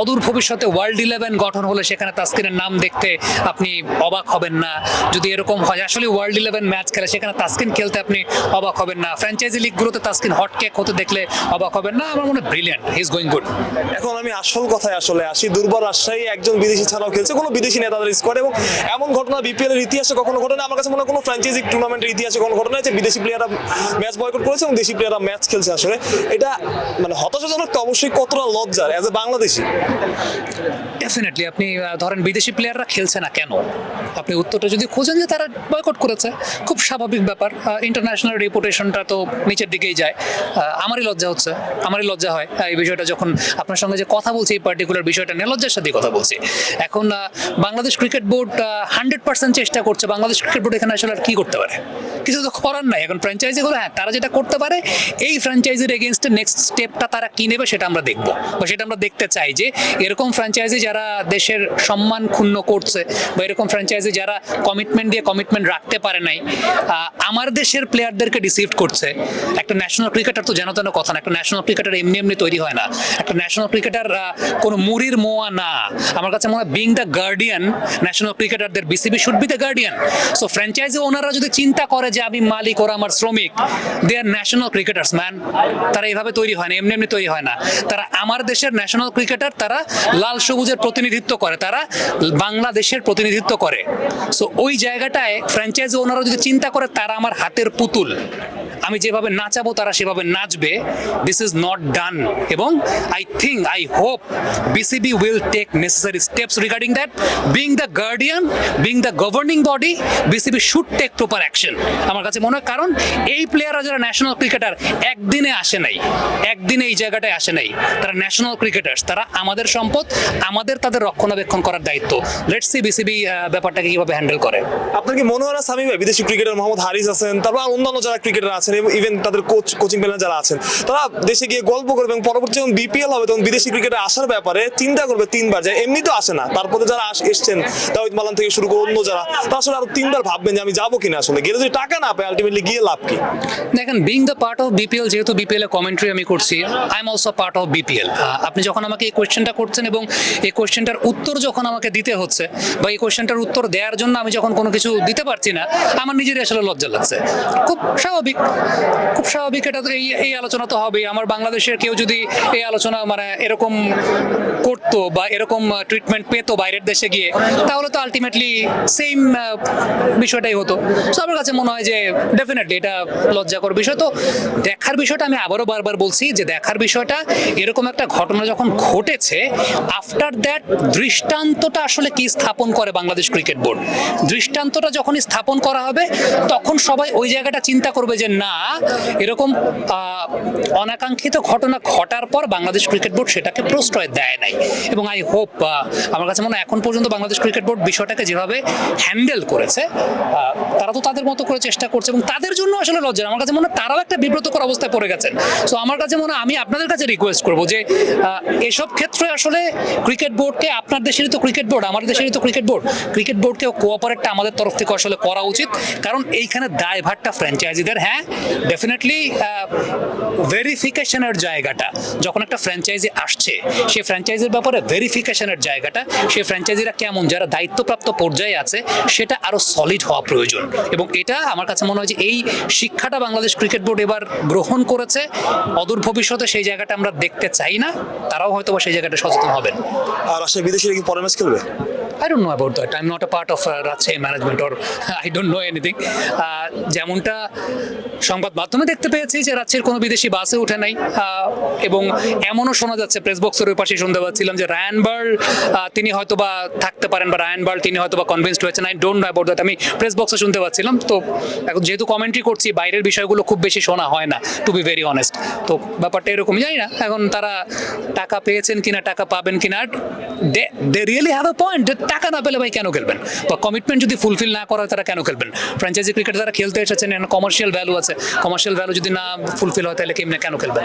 অদূর ভবিষ্যতে world eleven গঠন হলে সেখানে তাস্কিনের নাম দেখতে আপনি অবাক হবেন না। যদি এরকম হয়, আসলে ওয়ার্ল্ড ইলেভেন ম্যাচ খেলে সেখানে তাস্কিন খেলতে আপনি অবাক হবেন না। ফ্র্যাঞ্চাইজি লিগগুলোতে তাস্কিন হট কেক হতে দেখলে অবাক হবেন না। আমার মনে হয় brilliant he is going good এখন আমি আসল কথায় আসলে আসি, দুর্বল রাজশাহী একজন বিদেশি ছাড়াও খেলছে, কোনো বিদেশি নেতাদের স্কোয়াড এবং এমন ঘটনা বিপিএল এর ইতিহাসে কখনো ঘটে না আমার কাছে মনে হয় কোনো ফ্র্যাঞ্চাইজি টুর্নামেন্টের ইতিহাসে কোনো ঘটনা আছে বিদেশি প্লেয়াররা ম্যাচ বয়কট করেছে এবং দেশি প্লেয়াররা ম্যাচ খেলছে আসলে। এটা মানে হতাশাজনক তো অবশ্যই কতটা লজ্জার অ্যাজ এ বাংলাদেশি। ডেফিনেটলি আপনি ধরেন বিদেশি প্লেয়াররা খেলছে না কেন? আপনি উত্তরটা যদি খোঁজেন যে তারা বয়কট করেছে, খুব স্বাভাবিক ব্যাপার। ইন্টারন্যাশনাল রেপুটেশনটা তো নিচের দিকেই যায়। আমারই লজ্জা হচ্ছে, আমারই লজ্জা হয় এই বিষয়টা যখন আপনার সঙ্গে যে কথা বলছি, এই পার্টিকুলার বিষয়টা নিয়ে লজ্জার সাথে কথা বলছি। এখন Bangladesh cricket board hundred percent চেষ্টা করছে বাংলাদেশ ক্রিকেট বোর্ড এখানে আসলে আর কি করতে পারে? কিছু তো করার নাই। এখন ফ্র্যাঞ্চাইজিগুলো হ্যাঁ তারা যেটা করতে পারে, এই ফ্র্যাঞ্চাইজির এগেনস্টে নেক্সট স্টেপটা তারা কি নেবে সেটা আমরা দেখব। বা সেটা আমরা দেখতে চাই যে এরকম ফ্র্যাঞ্চাইজি যারা দেশের সম্মান ক্ষুণ্ণ করছে বা এরকম ফ্র্যাঞ্চাইজি যারা কমিটমেন্ট দিয়ে কমিটমেন্ট রাখতে পারে নাই আমার দেশের প্লেয়ারদেরকে ডিসিভ করছে। একটা ন্যাশনাল ক্রিকেটার তো যেন তেন কথা না, একটা ন্যাশনাল ক্রিকেটার এমনি এমনি তৈরি হয় না। একটা ন্যাশনাল ক্রিকেটার কোনো মুরির মোয়া না। আমার কাছে মনে হয় বিং দ্য গার্ডিয়ান ন্যাশনাল ক্রিকেটারদের BCB should be the guardian so franchise ওনারা যদি চিন্তা করে যে আমি মালিক, ওরা আমার শ্রমিক দে আর ন্যাশনাল ক্রিকেটার্স ম্যান তারা এইভাবে তৈরি হয় না, এমনি এমনি তৈরি হয় না। তারা আমার দেশের ন্যাশনাল ক্রিকেটার তারা লাল সবুজের প্রতিনিধিত্ব করে, তারা বাংলাদেশের প্রতিনিধিত্ব করে। সো ওই জায়গাটায় ফ্র্যাঞ্চাইজি ওনারা যদি চিন্তা করে, তারা আমার হাতের পুতুল। আমি যেভাবে নাচাবো, তারা সেভাবে নাচবে। দিস ইজ নট ডান এবং I think I hope BCB will take necessary steps regarding that being the guardian being the governing body BCB should take proper action আমার কাছে মনে হয় কারণ এই প্লেয়াররা যারা ন্যাশনাল ক্রিকেটার একদিনে আসে নাই। একদিনে এই জায়গাটায় আসে নাই। তারা ন্যাশনাল ক্রিকেটার্স তারা আমাদের সম্পদ, আমাদের তাদের রক্ষণাবেক্ষণ করার দায়িত্ব। লেটস সি বিসিবি ব্যাপারটাকে কীভাবে হ্যান্ডেল করে। আপনার কি মনে হয় না সামি বিদেশি ক্রিকেটার মোহাম্মদ হারিস আছেন, তারপর অন্যান্য যারা ক্রিকেটার আছেন এবং ইভেন তাদের কোচ কোচিং প্লেয়ার যারা আছেন, তারা দেশে গিয়ে গল্প করবে এবং পরবর্তী যখন বিপিএল হবে, তখন বিদেশি ক্রিকেটার আসার ব্যাপারে চিন্তা করবে তিনবার, যে এমনি তো আসে না। তারপরে যারা এসছেন, দাউদ মালান থেকে শুরু করে অন্য যারা, তারা আসলে আরও তিনবার ভাববেন যে আমি যাব কিনা আসলে। গেলে যদি টাকা না পায় আলটিমেটলি গিয়ে লাভ কি? দেখেন being the part of BPL যেহেতু বিপিএল এ কমেন্ট্রি আমি করছি I am also part of BPL আপনি যখন আমাকে এই কোয়েশ্চেনটা করছেন এবং এই কোয়েশ্চেনটার উত্তর যখন আমাকে দিতে হচ্ছে, বা এই কোয়েশ্চেনটার উত্তর দেওয়ার জন্য আমি যখন কোনো কিছু দিতে পারছি না, আমার নিজেরই আসলে লজ্জা লাগছে। খুব স্বাভাবিক। খুব স্বাভাবিক এটা এই এই আলোচনা তো হবেই। আমার বাংলাদেশের কেউ যদি এই আলোচনা মানে এরকম করতো বা এরকম ট্রিটমেন্ট পেতো বাইরের দেশে গিয়ে, তাহলে তো আলটিমেটলি সেম বিষয়টাই হতো। সো আমার কাছে মনে হয় যে ডেফিনেটলি এটা লজ্জাকর বিষয়। তো দেখার বিষয়টা আমি আবারও বারবার বলছি যে দেখার বিষয়টা এরকম একটা ঘটনা যখন ঘটেছে আফটার দ্যাট দৃষ্টান্তটা আসলে কি স্থাপন করে বাংলাদেশ ক্রিকেট বোর্ড দৃষ্টান্তটা যখনই স্থাপন করা হবে, তখন সবাই ওই জায়গাটা চিন্তা করবে যে না এরকম অনাকাঙ্ক্ষিত ঘটনা ঘটার পর বাংলাদেশ ক্রিকেট বোর্ড সেটাকে প্রশ্রয় দেয় নাই। এবং আই হোপ আমার কাছে মনে হয় এখন পর্যন্ত বাংলাদেশ ক্রিকেট বোর্ড বিষয়টাকে যেভাবে হ্যান্ডেল করেছে তারা তো তাদের মতো করে চেষ্টা করছে এবং তাদের জন্য আসলে লজ্জা আমার কাছে মনে হয় তারাও একটা বিব্রতকর অবস্থায় পড়ে গেছেন। সো আমার কাছে মনে হয় আমি আপনাদের কাছে রিকোয়েস্ট করব যে এসব ক্ষেত্রে আসলে ক্রিকেট বোর্ডকে, আপনার দেশেরই তো ক্রিকেট বোর্ড আমাদের দেশেরই তো ক্রিকেট বোর্ড, ক্রিকেট বোর্ডকে কোঅপারেটটা আমাদের তরফ থেকে আসলে করা উচিত। কারণ এইখানে দায়ভারটা ফ্র্যাঞ্চাইজিদের হ্যাঁ ডেফিনেটলি ভেরিফিকেশনের জায়গাটা, যখন একটা ফ্র্যাঞ্চাইজি আসছে, সেই ফ্র্যাঞ্চাইজির ব্যাপারে ভেরিফিকেশনের জায়গাটা, সেই ফ্র্যাঞ্চাইজিরা কেমন, যারা দায়িত্বপ্রাপ্ত পর্যায়ে আছে, সেটা আরও সলিড হওয়া প্রয়োজন। এবং এটা আমার কাছে মনে হয় যে এই শিক্ষাটা বাংলাদেশ ক্রিকেট বোর্ড এবার গ্রহণ করেছে, অদূর ভবিষ্যতে সেই জায়গাটা আমরা দেখতে চাই না, তারাও হয়তো সেই জায়গাটা সচেতন হবেন। আর আসলে বিদেশিরা কি পরে ম্যাচ খেলবে? Don't know about that. I'm not a part of uh, Rajshahi management or I don't know anything. Uh, যেমনটা সংবাদ মাধ্যমে দেখতে পেয়েছি যে রাজ্যের কোনো বিদেশি বাসে উঠে নাই। আহ, এবং এমনও শোনা যাচ্ছে প্রেস বক্সের ওই পাশে শুনতে পাচ্ছিলাম যে রায়ান বার্ল তিনি হয়তো বা থাকতে পারেন বা রায়ান বার্ল তিনি হয়তো বা কনভিন্সড হয়েছেন। I don't know about that আমি প্রেস বক্সে শুনতে পাচ্ছিলাম। তো এখন যেহেতু কমেন্ট্রি করছি বাইরের বিষয়গুলো খুব বেশি শোনা হয় না টু বি ভেরি অনেস্ট তো ব্যাপারটা এরকমই জানি না। এখন তারা টাকা পেয়েছেন কিনা টাকা পাবেন কিনা they really have a point টাকা না পেলে ভাই কেন খেলবেন? বা কমিটমেন্ট যদি ফুলফিল না করা হয় তারা কেন খেলবেন? ফ্র্যাঞ্চাইজি ক্রিকেট তারা খেলতে এসেছেন কমার্শিয়াল ভ্যালু আছে। কমার্শিয়াল ভ্যালু যদি না ফুলফিল হয়, তাহলে কেমনে কেন খেলবেন?